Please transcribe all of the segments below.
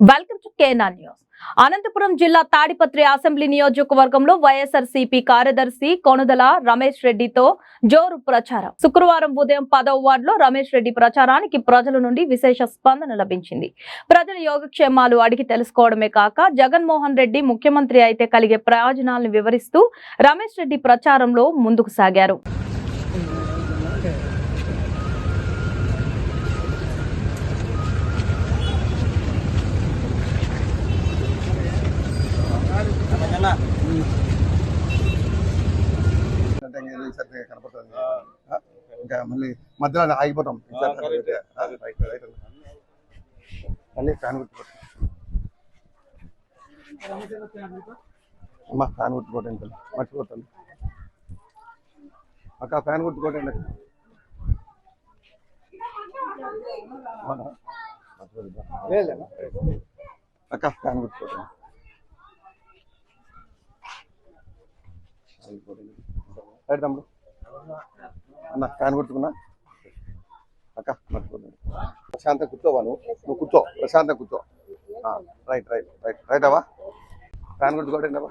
Welcome to కేనా news. Anantapuram జిల్లా Tadipatri assembly నియోజకవర్గంలో వైఎస్ఆర్సీపీ కార్యదర్శి కొనుదల రమేష్ రెడ్డితో జోరు ప్రచారం. శుక్రవారం ఉదయం పదవ వార్డులో రమేష్ రెడ్డి ప్రచారానికి ప్రజల నుండి విశేష స్పందన లభించింది. ప్రజల యోగక్షేమాలు అడిగి తెలుసుకోవడమే కాక జగన్మోహన్ రెడ్డి ముఖ్యమంత్రి అయితే కలిగే ప్రయోజనాలను వివరిస్తూ రమేష్ రెడ్డి ప్రచారంలో ముందుకు సాగారు. అంటే ఇంకా కనపడుతుంది మళ్ళీ మధ్యలో ఆగిపోతాం. అన్న. మళ్ళీ ఫ్యాన్ గుర్తుకోండి అమ్మా ఫ్యాన్ గుర్తుకోండి తల్లి మర్చిపోతాను. అక్క ఫ్యాన్ గుర్తుకోండి అక్క ఫ్యాన్ గుర్తుకోండి రైట్ తమ్ముడు అన్న ఫ్యాన్ కొట్టుకున్నా? అక్క మర్చిపోతుంది ప్రశాంత కూర్చోవా నువ్వు నువ్వు కూర్చో ప్రశాంత కూర్చో. Right right right right. అవా ఫ్యాన్ కొట్టుకోవడం అవ్వా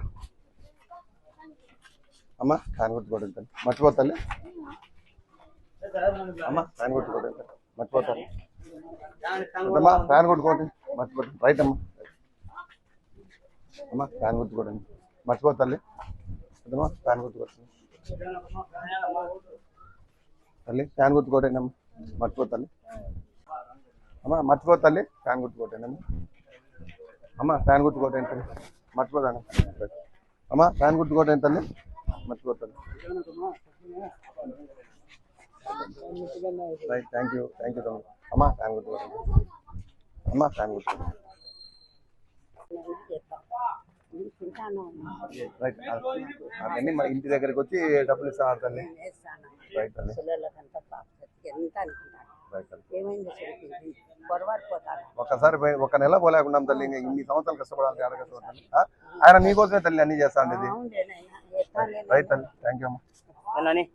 అమ్మ ఫ్యాన్ కొట్టుకోవడం తల్లి. అమ్మ ఫ్యాన్ కొట్టుకోవడం మర్చిపోతాను అమ్మా ఫ్యాన్ కొట్టుకోవడం మర్చిపోతాను రైట్ అమ్మా. అమ్మ ఫ్యాన్ కొట్టుకోవడం మర్చిపోతాలి అదమ్మా ఫ్యాన్ గుర్తుకొచ్చింది తల్లి ఫ్యాన్ గుర్తుకోటేనమ్మా మర్చిపోతాలి అమ్మా మర్చిపోతాలి ఫ్యాన్ గుర్తుకోటేనమ్మా అమ్మా ఫ్యాన్ గుర్తుకోటేం తల్లి. మర్చిపోదాను అమ్మా ఫ్యాన్ గుర్తుకోటేం తల్లి. మర్చిపోతాను right thank you thank you తమ్ముడు అమ్మా ఫ్యాన్ గుర్తుకోటేం అమ్మా ఫ్యాన్ గుర్తుకోండి రైట్ అవన్నీ మన ఇంటి దగ్గరికి వచ్చి డబ్బులు ఇస్తా తల్లి రైట్ పోయి- ఒక నెల పోలేకుండా తల్లి ఇంకా ఇన్ని సంవత్సరాలు కష్టపడాలి ఆడ కష్టపడాలి. ఆ? ఆయన మీకోసమే తల్లి అన్ని చేస్తా ఉండేది అవునులేనైనా ఎట్లా రైట్ తల్లి థ్యాంక్ యూ అమ్మా.